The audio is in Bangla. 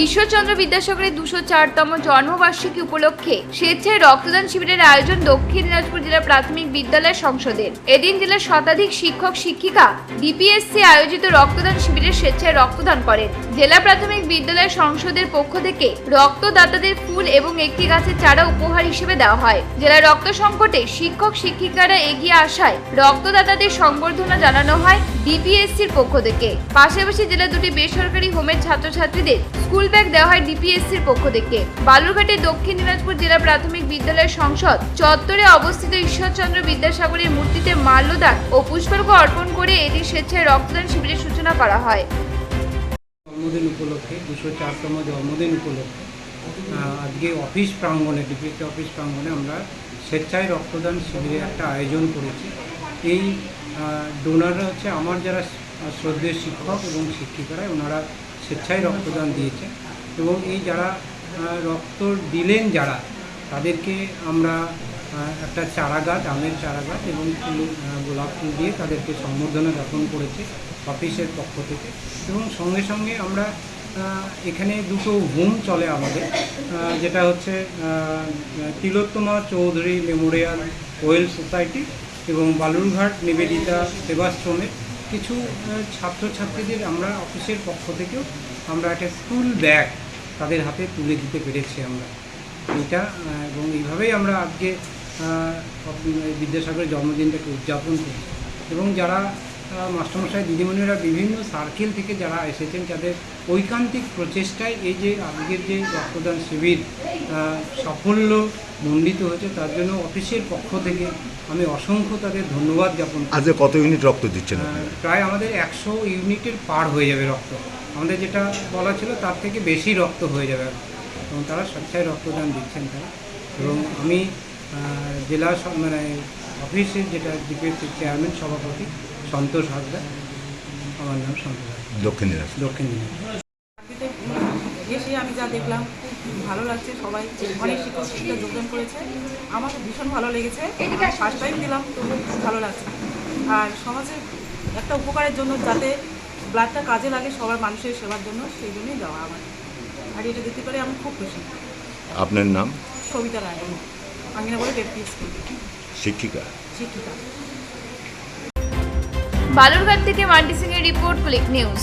ঈশ্বরচন্দ্র বিদ্যাসাগরের দুশো চারতম জন্মবার্ষিকী উপলক্ষে স্বেচ্ছায় রক্তদান শিবিরের আয়োজন দক্ষিণ দিনাজপুর জেলা প্রাথমিক বিদ্যালয় সংসদের। এদিন জেলার শতাধিক শিক্ষক, শিক্ষিকা ডিপিএসসি আয়োজিত রক্তদান শিবিরে স্বেচ্ছায় রক্তদান করেন। জেলা প্রাথমিক বিদ্যালয় সংসদের পক্ষ থেকে রক্তদাতাদের ফুল এবং একটি গাছের চারা উপহার হিসেবে দেওয়া হয়। জেলার রক্ত সংকটে শিক্ষক, শিক্ষিকারা এগিয়ে আসায় রক্তদাতাদের সংবর্ধনা জানানো হয় ডিপিএসসির পক্ষ থেকে। পাশাপাশি জেলা দুটি বেসরকারি হোমের ছাত্রছাত্রীদের স্কুল ব্যাগ দেওয়া হয় ডিপিএসসির পক্ষ থেকে। বালুরঘাটের দক্ষিণ দিনাজপুর জেলা প্রাথমিক বিদ্যালয়ের সংসদ চত্বরে অবস্থিত ঈশ্বরচন্দ্র বিদ্যাসাগরের মূর্তিতে মাল্যদান ও পুষ্পার্ঘ অর্পণ করে এটি স্বেচ্ছায় রক্তদান শিবিরের সূচনা করা হয়। জন্মদিন উপলক্ষে, দুশো চারতম জন্মদিন উপলক্ষে আজকে অফিস প্রাঙ্গণে, ডিপিএসসি অফিস প্রাঙ্গণে আমরা স্বেচ্ছায় রক্তদান শিবিরের একটা আয়োজন করেছি। এই ডোনাররা হচ্ছে আমার যারা শ্রদ্ধেয় শিক্ষক এবং শিক্ষিকারা, ওনারা স্বেচ্ছায় রক্তদান দিয়েছে এবং এই যারা রক্ত দিলেন যারা, তাদেরকে আমরা একটা চারা গাছ আমের চারা গাছ এবং ফুল গোলাপ ফুল দিয়ে তাদেরকে সম্বর্ধনা জ্ঞাপন করেছে অফিসের পক্ষ থেকে। এবং সঙ্গে সঙ্গে আমরা এখানে দুটো হোম চলে আমাদের যেটা হচ্ছে Tilottama Chowdhury memorial well society এবং বালুরঘাট নিবেদিতা সেবাশ্রমের কিছু ছাত্রছাত্রীদের আমরা অফিসের পক্ষ থেকেও আমরা একটা স্কুল ব্যাগ তাদের হাতে তুলে দিতে পেরেছি আমরা। এটা এবং এইভাবেই আমরা আজকে বিদ্যাসাগরের জন্মদিনটাকে উদযাপন করি এবং যারা মাস্টারমশাই, দিদিমণিরা বিভিন্ন সার্কেল থেকে যারা এসেছেন, যাদের ঐকান্তিক প্রচেষ্টায় এই যে আজকের যে রক্তদান শিবির সাফল্য মণ্ডিত হয়েছে, তার জন্য অফিসের পক্ষ থেকে আমি অসংখ্য তাদের ধন্যবাদ জ্ঞাপন আজকে কত ইউনিট রক্ত দিচ্ছেন প্রায় আমাদের একশো ইউনিটের পার হয়ে যাবে রক্ত। আমাদের যেটা বলা ছিল তার থেকে বেশি রক্ত হয়ে যাবে। এবং তারা স্বেচ্ছায় রক্তদান দিচ্ছেন তারা। এবং আমি জেলা মানে অফিসের যেটা ডিপিএসসি চেয়ারম্যান সভাপতি সন্তোষ হাসদা আমার নাম সন্তোষ হাসদা দক্ষিণ দিনাজপুর। দক্ষিণ দিনাজপুর। এসে আমি যা দেখলাম ভালো লাগছে সবাই অনেক শিক্ষক শিক্ষিকা যোগদান করেছে। আমার ভীষণ ভালো লেগেছে ফার্স্ট টাইম দিলাম তো খুব ভালো লাগছে। আর সমাজের একটা উপকারের জন্য যাতে ব্লাডটা কাজে লাগে সবার মানুষের সেবার জন্য সেই জন্যই দেওয়া আমার। আর এটা দিতে পারে আমি খুব খুশি। আপনার নাম? সবিতা রায়। আঙ্গিনা বলে ডেপুটি স্কুল। শিক্ষিকা। শিক্ষিকা। বালুরঘাট থেকে মান্টি সিং এর রিপোর্ট ক্লিক নিউজ